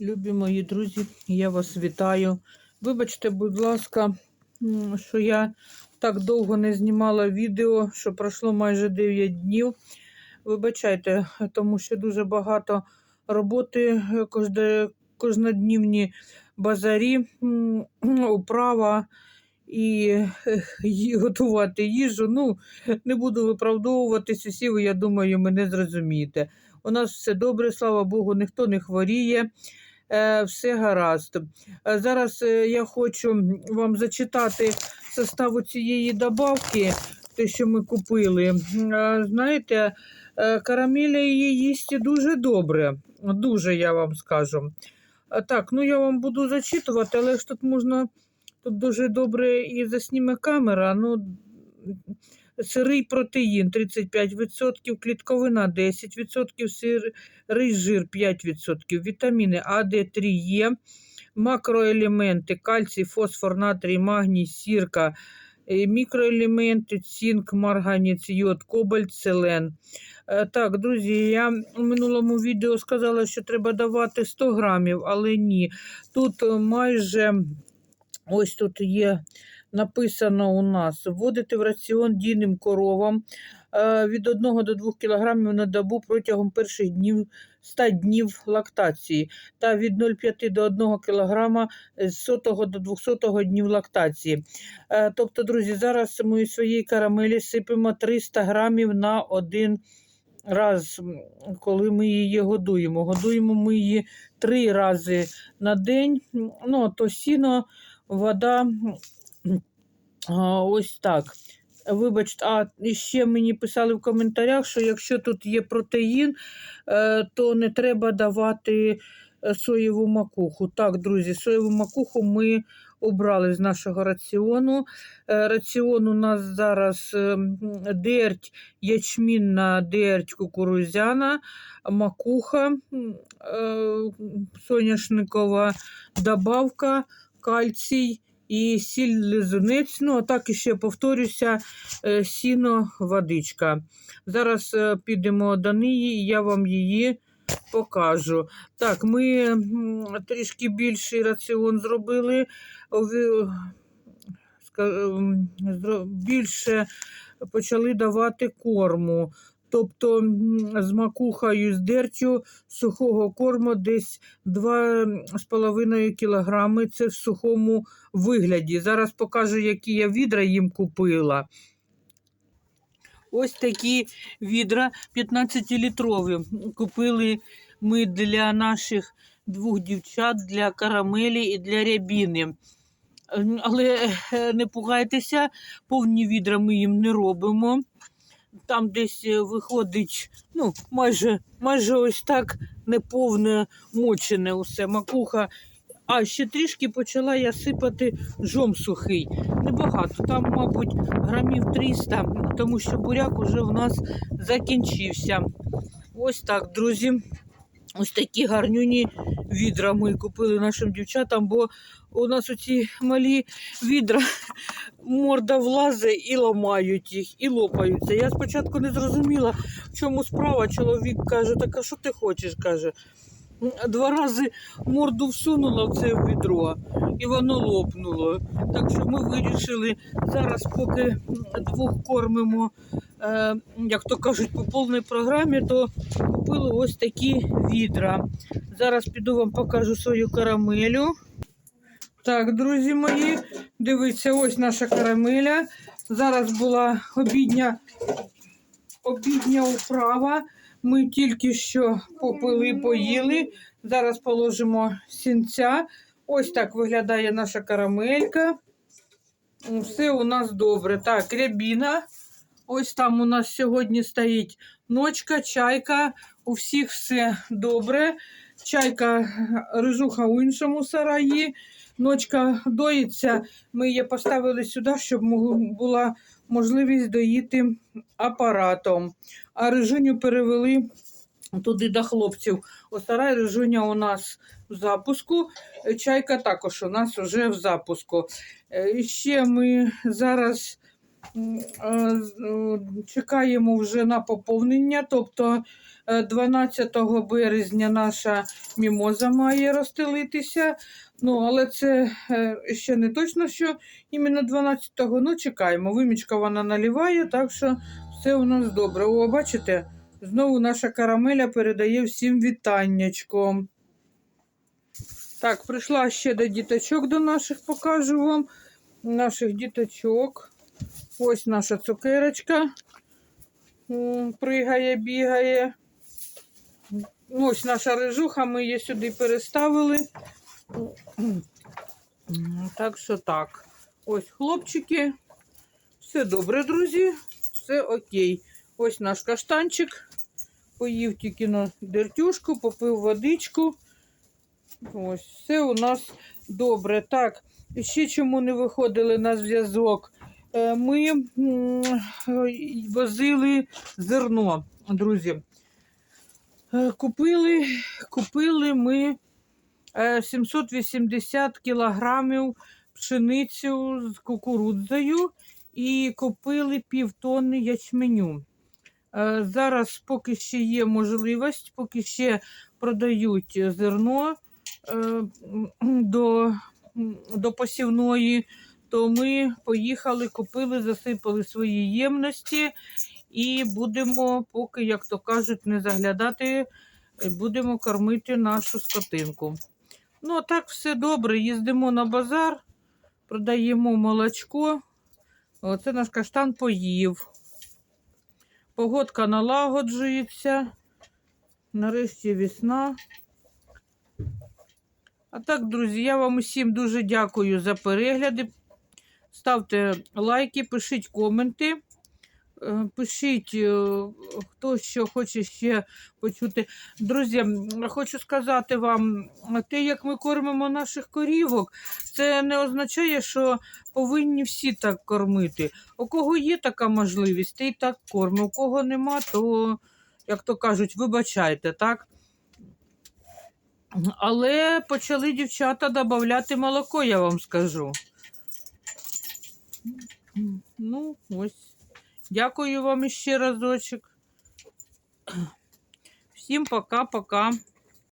Любі мої друзі, я вас вітаю. Вибачте, будь ласка, що я так довго не знімала відео, що пройшло майже 9 днів. Вибачайте, тому що дуже багато роботи, кожноднівні базарі, управа і готувати їжу. Ну, не буду виправдовуватись, усі я думаю, мене зрозумієте. У нас все добре, слава Богу, ніхто не хворіє. Е, все гаразд. Е, Зараз е, я хочу вам зачитати состав цієї добавки, те, що ми купили. Знаєте, карамеля її їсть дуже добре. Дуже я вам скажу. Так, ну я вам буду зачитувати, але ж тут можна тут дуже добре і засніме камера. Ну, сирий протеїн 35%, клітковина 10%, сирий жир 5%, вітаміни А, Д, 3 Е, макроелементи, кальцій, фосфор, натрій, магній, сірка, е, мікроелементи, цинк, марганець, йод, кобальт, селен. Е, Так, друзі, я у минулому відео сказала, що треба давати 100 грамів, але ні. Тут е, майже ось тут є написано у нас вводити в раціон дійним коровам е, від 1 до 2 кг на добу протягом перших днів 100 днів лактації та від 0,5 до 1 кг з 100 до 200 днів лактації. Е, Тобто, друзі, зараз ми своєї карамелі сипемо 300 грамів на один раз, коли ми її годуємо. Годуємо ми її три рази на день. Ну, то сіно, вода. А, Ось так. Вибачте, а ще мені писали в коментарях, що якщо тут є протеїн, е, то не треба давати е, соєву макуху. Так, друзі, соєву макуху ми обрали з нашого раціону. Е, Раціон у нас зараз дерть ячмінна, дерть кукурузяна, макуха, соняшникова добавка, кальцій і сіль лизунець. Ну, а так іще повторюся, е, сіно, водичка. Зараз е, підемо до неї, і я вам її покажу. Так, ми трішки більший раціон зробили. Більше почали давати корму. Тобто з макухою, з дертю сухого корму десь 2,5 кілограми. Це в сухому вигляді. Зараз покажу, які я відра їм купила. Ось такі відра 15-літрові. Купили ми для наших двох дівчат, для карамелі і для рябіни. Але е, не пугайтеся, повні відра ми їм не робимо. Там десь е, виходить, ну, майже, майже ось так неповне мочене усе, макуха. А ще трішки почала я сипати жом сухий. Небагато, там, мабуть, грамів 300, тому що буряк уже в нас закінчився. Ось так, друзі. Ось такі гарнюні відра ми купили нашим дівчатам, бо у нас оці малі відра морда влазить і ламають їх, і лопаються. Я спочатку не зрозуміла, в чому справа. Чоловік каже, так а що ти хочеш? каже. Два рази морду всунула в це відро, і воно лопнуло. Так що ми вирішили зараз, поки двох кормимо, як то кажуть, по повній програмі, то купили ось такі відра. Зараз піду вам покажу свою карамелю. Так, друзі мої, дивіться, ось наша карамеля. Зараз була обідня, обідня управа. Ми тільки що попили, поїли. Зараз положимо сінця. Ось так виглядає наша карамелька. Все у нас добре. Так, рябіна. Ось там у нас сьогодні стоїть ночка, чайка. У всіх все добре. Чайка рижуха у іншому сараї. Ночка доїться. Ми її поставили сюди, щоб була можливість доїти апаратом. А рижуню перевели туди до хлопців. У сарай рижуня у нас в запуску. Чайка також у нас вже в запуску. Е, ще ми зараз е, е, чекаємо вже на поповнення. Тобто е, 12 березня наша мімоза має розстелитися. Ну, але це е, ще не точно, що іменно 12-го. Ну, чекаємо. Вимічка вона наливає, так що все у нас добре. О, бачите, знову наша карамеля передає всім вітаннячко. Так, прийшла ще до діточок до наших, покажу вам. Наших діточок. Ось наша цукерочка. Пригає, бігає. Ось наша рижуха, ми її сюди переставили. Так що так. Ось хлопчики. Все добре, друзі. Все окей. Ось наш каштанчик. Поїв тільки на дертюшку, попив водичку. Ось, все у нас добре. Так, ще чому не виходили на зв'язок? Е, Ми е, возили зерно, друзі. Е, Купили, купили ми е, 780 кілограмів пшеницю з кукурудзою і купили півтонни ячменю. Зараз, поки ще є можливість, поки ще продають зерно до, до посівної, то ми поїхали, купили, засипали свої ємності і будемо, поки, як то кажуть, не заглядати, е, будемо кормити нашу скотинку. Ну, а так все добре. Їздимо на базар, продаємо молочко. Оце наш каштан поїв. Погодка налагоджується. Нарешті весна. А так, друзі, я вам усім дуже дякую за перегляди. Ставте лайки, пишіть коменти. Е, Пишіть, е, хто що хоче ще почути. Друзі, хочу сказати вам, те, як ми кормимо наших корівок, це не означає, що повинні всі так кормити. У кого є така можливість, той так кормить. У кого нема, то, як то кажуть, вибачайте, так? Але почали дівчата додати молоко, я вам скажу. Ну, ось. Дякую вам ще разочок. Всім пока-пока.